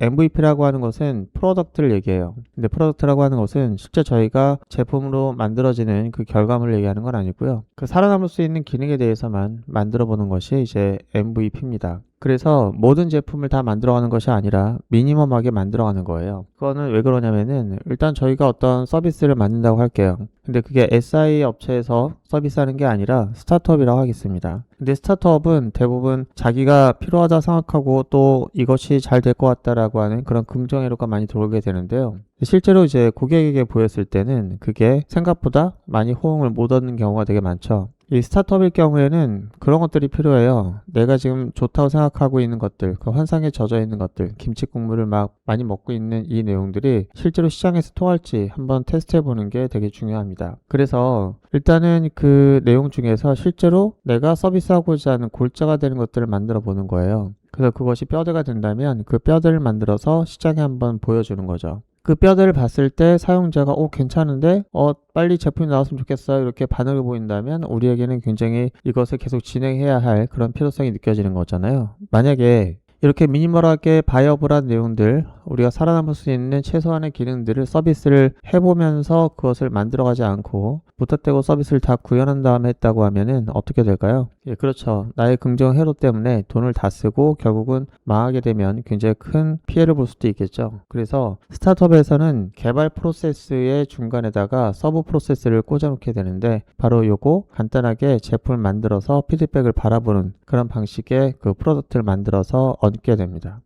MVP라고 하는 것은 프로덕트를 얘기해요. 근데 프로덕트라고 하는 것은 실제 저희가 제품으로 만들어지는 그 결과물을 얘기하는 건 아니고요. 그 살아남을 수 있는 기능에 대해서만 만들어 보는 것이 이제 MVP입니다. 그래서 모든 제품을 다 만들어가는 것이 아니라 미니멈하게 만들어가는 거예요. 그거는 왜 그러냐면은 일단 저희가 어떤 서비스를 만든다고 할게요. 근데 그게 SI 업체에서 서비스하는 게 아니라 스타트업이라고 하겠습니다. 근데 스타트업은 대부분 자기가 필요하다 생각하고 또 이것이 잘 될 것 같다라고 하는 그런 긍정회로가 많이 들어오게 되는데요. 실제로 이제 고객에게 보였을 때는 그게 생각보다 많이 호응을 못 얻는 경우가 되게 많죠. 이 스타트업일 경우에는 그런 것들이 필요해요. 내가 지금 좋다고 생각하고 있는 것들, 그 환상에 젖어 있는 것들, 김치 국물을 막 많이 먹고 있는 이 내용들이 실제로 시장에서 통할지 한번 테스트 해 보는 게 되게 중요합니다. 그래서 일단은 그 내용 중에서 실제로 내가 서비스하고자 하는 골자가 되는 것들을 만들어 보는 거예요. 그래서 그것이 뼈대가 된다면 그 뼈대를 만들어서 시장에 한번 보여주는 거죠. 그 뼈대를 봤을 때 사용자가 오 괜찮은데? 어 빨리 제품이 나왔으면 좋겠어요. 이렇게 반응을 보인다면 우리에게는 굉장히 이것을 계속 진행해야 할 그런 필요성이 느껴지는 거잖아요. 만약에 이렇게 미니멀하게 바이어블한 내용들 우리가 살아남을 수 있는 최소한의 기능들을 서비스를 해보면서 그것을 만들어가지 않고 부탁되고 서비스를 다 구현한 다음에 했다고 하면은 어떻게 될까요? 예, 그렇죠. 나의 긍정 회로 때문에 돈을 다 쓰고 결국은 망하게 되면 굉장히 큰 피해를 볼 수도 있겠죠. 그래서 스타트업에서는 개발 프로세스의 중간에다가 서브 프로세스를 꽂아놓게 되는데 바로 요거 간단하게 제품을 만들어서 피드백을 바라보는 그런 방식의 그 프로덕트를 만들어서 얻게 됩니다.